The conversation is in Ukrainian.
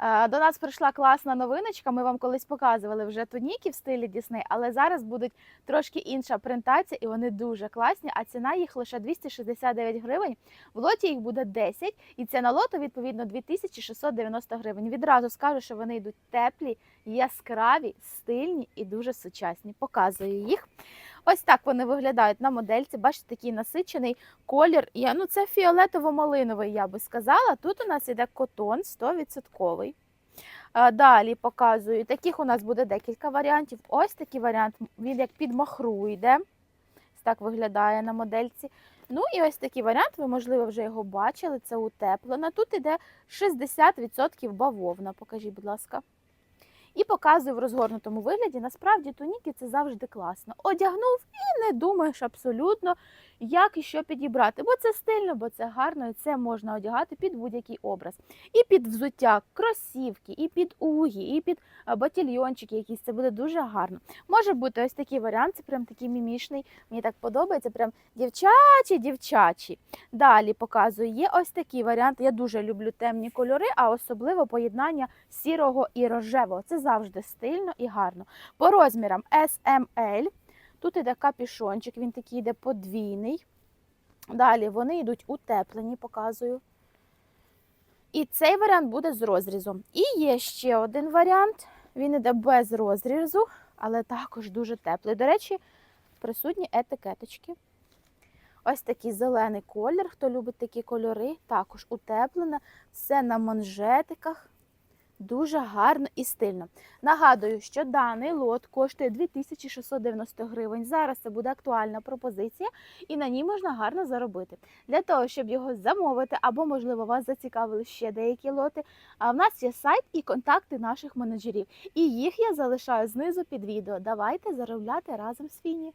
Е, До нас прийшла класна новиночка. Ми вам колись показували вже туніки в стилі Дісней, але зараз будуть трошки інша принтація, і вони дуже класні. А ціна їх лише 269 гривень. В лоті їх буде 10, і ціна лоту відповідно 2690 гривень. Відразу скажу, що вони йдуть теплі, яскраві, стильні і дуже сучасні. Показую їх. Ось так вони виглядають на модельці. Бачите, такий насичений колір. Ну, це фіолетово-малиновий, я би сказала. Тут у нас іде котон 100%. А, Далі показую. Таких у нас буде декілька варіантів. Ось такий варіант. Він як під махру йде. Так виглядає на модельці. Ну і ось такий варіант, ви, можливо, вже його бачили. Це утеплено. Тут іде 60% бавовна. Покажіть, будь ласка. І показую в розгорнутому вигляді. Насправді туніки це завжди класно. Одягнув і не думаєш абсолютно, як і що підібрати. Бо це стильно, бо це гарно, і це можна одягати під будь-який образ. І під взуття, кросівки, і під угі, і під батільйончики якісь. Це буде дуже гарно. Може бути ось такий варіант, це прям такий мімішний. Мені так подобається, прям дівчачі, дівчачі. Далі показую. Є ось такий варіант. Я дуже люблю темні кольори, а особливо поєднання сірого і рожевого. Це завжди стильно і гарно. По розмірам SML. Тут іде капішончик, він такий йде подвійний. Далі вони йдуть утеплені, показую. І цей варіант буде з розрізом. І є ще один варіант. Він іде без розрізу, але також дуже теплий. До речі, присутні етикеточки. Ось такий зелений колір. Хто любить такі кольори, також утеплене, все на манжетиках. Дуже гарно і стильно. Нагадую, що даний лот коштує 2690 гривень. Зараз це буде актуальна пропозиція, і на ній можна гарно заробити. Для того, щоб його замовити, або, можливо, вас зацікавили ще деякі лоти. А в нас є сайт і контакти наших менеджерів. І їх я залишаю знизу під відео. Давайте заробляти разом з Фіні.